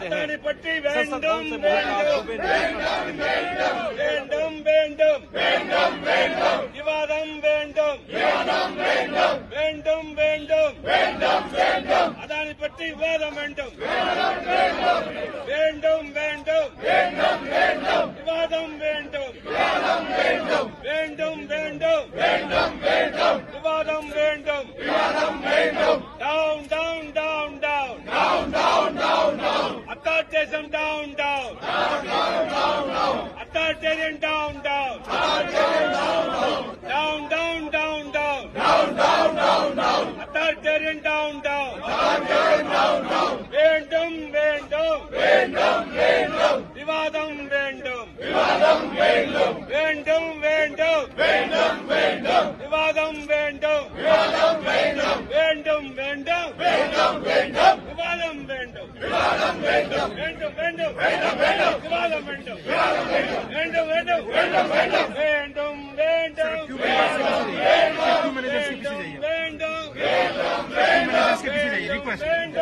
பட்டி வேண்டும் வேண்டும் வேண்டும் வேண்டும் வேண்டும் வேண்டும் விவாதம் வேண்டும் விவாதம் வேண்டும் வேண்டும் வேண்டும் வேண்டும் வேண்டும் அதானி பற்றி விவாதம் வேண்டும் வேண்டும் வேண்டும் வேண்டும் வேண்டும் விவாதம் வேண்டும் விவாதம் வேண்டும் வேண்டும் வேண்டும் வேண்டும் வேண்டும் விவாதம் வேண்டும் விவாதம் வேண்டும் down Authoritarism down, down. Down, down, down, down. Authoritarian down, down. Authoritarian down, down. Down, down, down, down. Down, down, down, down. Authoritarian down, down. Authoritarian down, down. Vendum, vendum. Vendum, vendum. Vivadam, vendum. Vivadam, vendum. Vendum, vendum. Vendum, vendum. Vivadam, vendum. Vivadam, vendum. Vendum, vendum. Vendum. வேண்டும் விவாதம் வேண்டும் வேண்டும் வேண்டும் விவாதம் வேண்டும் வேண்டும் வேண்டும் விவாதம் வேண்டும் வேண்டும் வேண்டும் விவாதம் வேண்டும் வேண்டும் வேண்டும் வேண்டும் வேண்டும் வேண்டும் வேண்டும் வேண்டும் வேண்டும்